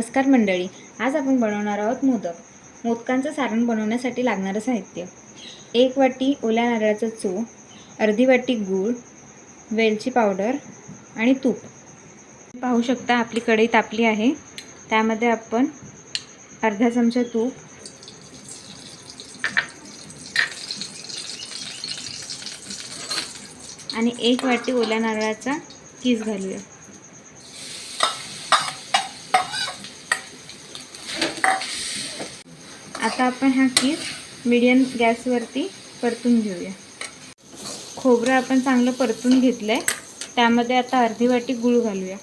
नमस्कार मंडळी. आज आपण बनवणार आहोत मोदक. मोदकांचं सारण बनवण्यासाठी लागणारं साहित्य. एक वाटी ओल्या नारळाचं चू अर्धी वाटी गूळ वेलची पावडर आणि तूप. पाहू शकता आपली कढई तापली आहे. त्यामध्ये आपण अर्धा चमचा तूप आणि एक वाटी ओल्या नारळाचा किस घालूया. आता आपण हा कीस मीडियम गॅसवरती परतून घेऊया. खोबरं आपण चांगलं परतून घेतलं आहे त्यामध्ये आता अर्धी वाटी गूळ घालूया.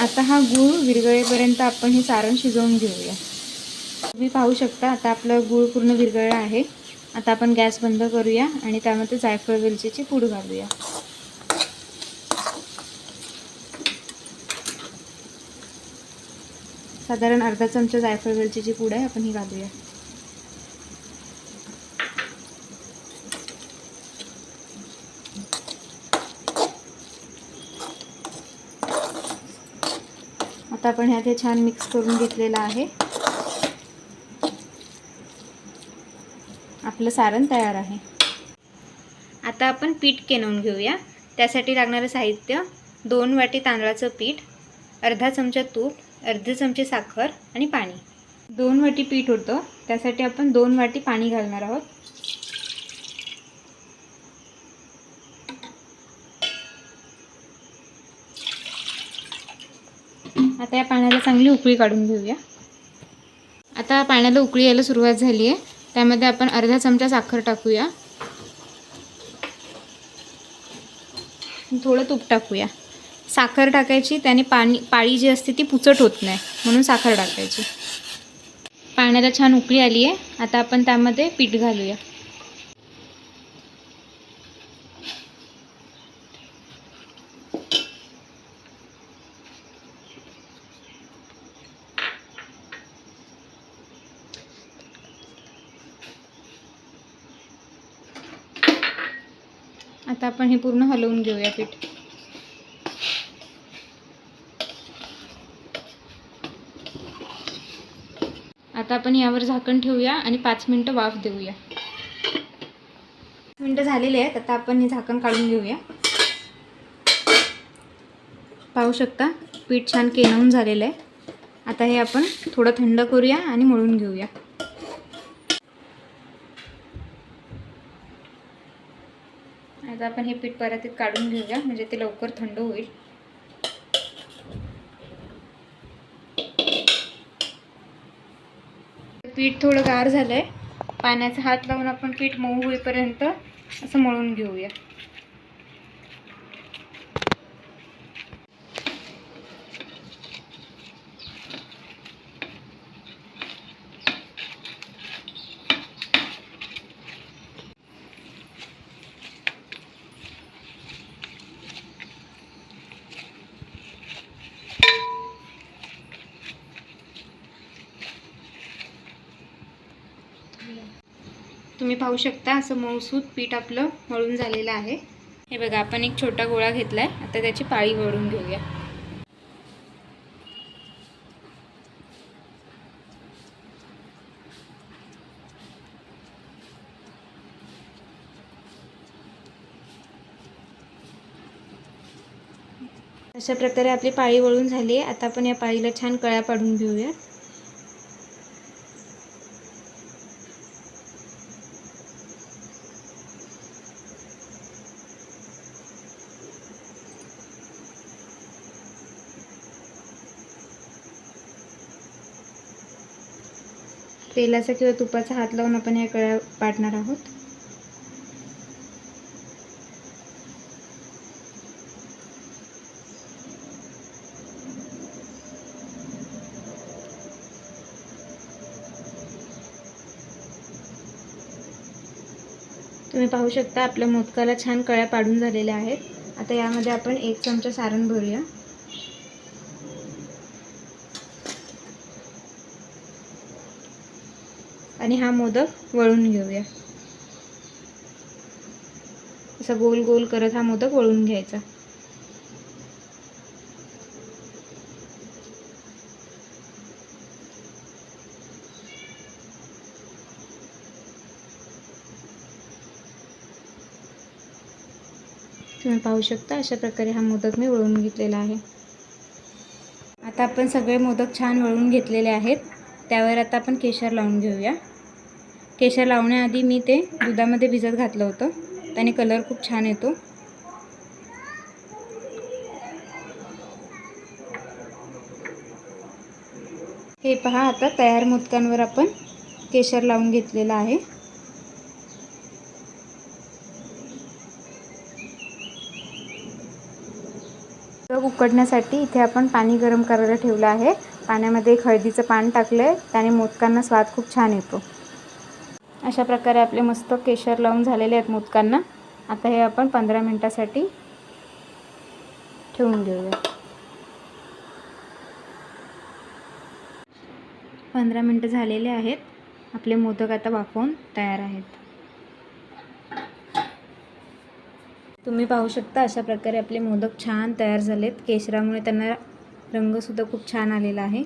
आता हा गूळ विरघळेपर्यंत आपण हे सारण शिजवून घेऊया. तुम्ही पाहू शकता आता आपलं गूळ पूर्ण विरघळला आहे. आता आपण गॅस बंद करूया आणि त्यामध्ये जायफळ वेलचीची पूड घालूया. साधारण अर्धा चमचा जायफळ वेलचीची पूड आहे आपण ही घालूया. आता आपण ह्यात हे छान मिक्स करून घेतलेलं आहे. आपलं सारण तयार आहे. आता आपण पीठ केनवून घेऊया. त्यासाठी लागणारं साहित्य दोन वाटी तांदळाचं पीठ अर्धा चमचा तूप अर्धे चमचे साखर आणि पाणी. दोन वाटी पीठ होतं त्यासाठी आपण दोन वाटी पाणी घालणार आहोत. आता या पाण्याला चांगली उकळी काढून घेऊया. आता पाण्याला उकळी यायला सुरुवात झाली आहे त्यामध्ये आपण अर्धा चमचा साखर टाकूया. थोडं तूप टाकूया. साखर टाकायची त्याने पाणी पाळी जी असते ती पुचट होत नाही म्हणून साखर टाकायची. पाण्याला छान उकळी आली आहे आता आपण त्यामध्ये पीठ घालूया. आता आपण हे पूर्ण हलवून घेऊया पीठ. आता आपण यावर झाकण ठेवूया आणि पाच मिनटं वाफ देऊया. पाच मिनटं झालेले आहेत आता आपण हे झाकण काढून घेऊया. पाहू शकता पीठ छान केनवून झालेलं आहे. आता हे आपण थोडं थंड करूया आणि मळून घेऊया. आता आपण हे पीठ परातीत काढून घेऊया म्हणजे ते लवकर थंड होईल. पीठ थोडं गार झालं आहे पाण्याचा हात लावून आपण पीठ मऊ होईपर्यंत असं मळून घेऊया. तुम्ही पाहू शकता असं मऊसूत पीठ आपलं मळून झालेलं आहे. हे बघा आपण एक छोटा गोळा घेतला आहे आता त्याची पाळी वळून घेऊया. अशा प्रकारे आपली पाळी वळून झाली आहे. आता आपण या पाळीला छान कळ्या पाडून घेऊया. तेलाचा किंवा तुपाचा हात लावून आपण या कळ्या पाडणार आहोत. तुम्ही पाहू शकता आपल्या मोदकाला छान कळ्या पाडून झालेल्या आहेत. आता यामध्ये आपण एक चमचा सारण भरूया. आणि हा मोदक वळून घेऊया. असा गोल गोल करत हा मोदक वळून घ्यायचा. तुम्ही पाहू शकता अशा प्रकारे हा मोदक मी वळून घेतलेला आहे. आता आपण सगळे मोदक छान वळून घेतलेले आहेत. त्यावर आता आपण केशर लावून घेऊया. केशर लावण्याआधी मी ते दुधामध्ये भिजत घातलं होतं. त्याने कलर खूप छान येतो. हे पहा आता तयार मोदकांवर आपण केशर लावून घेतलेलं आहे. मोदक उकडण्यासाठी इथे आपण पाणी गरम करायला ठेवलं आहे. पाण्यामध्ये एक हळदीचं पान टाकलं आहे त्याने मोदकांना स्वाद खूप छान येतो. अशा प्रकारे आपले मस्त केशर लावून झालेले आहेत मोदकांना. आता हे आपण पंधरा मिनटासाठी ठेवून घेऊया पंधरा मिनटं झालेले आहेत. आपले मोदक आता वाफवून तयार आहेत. तुम्ही पाहू शकता अशा प्रकारे आपले मोदक छान तयार झालेत. केशरामुळे त्यांना रंगसुद्धा खूप छान आलेला आहे.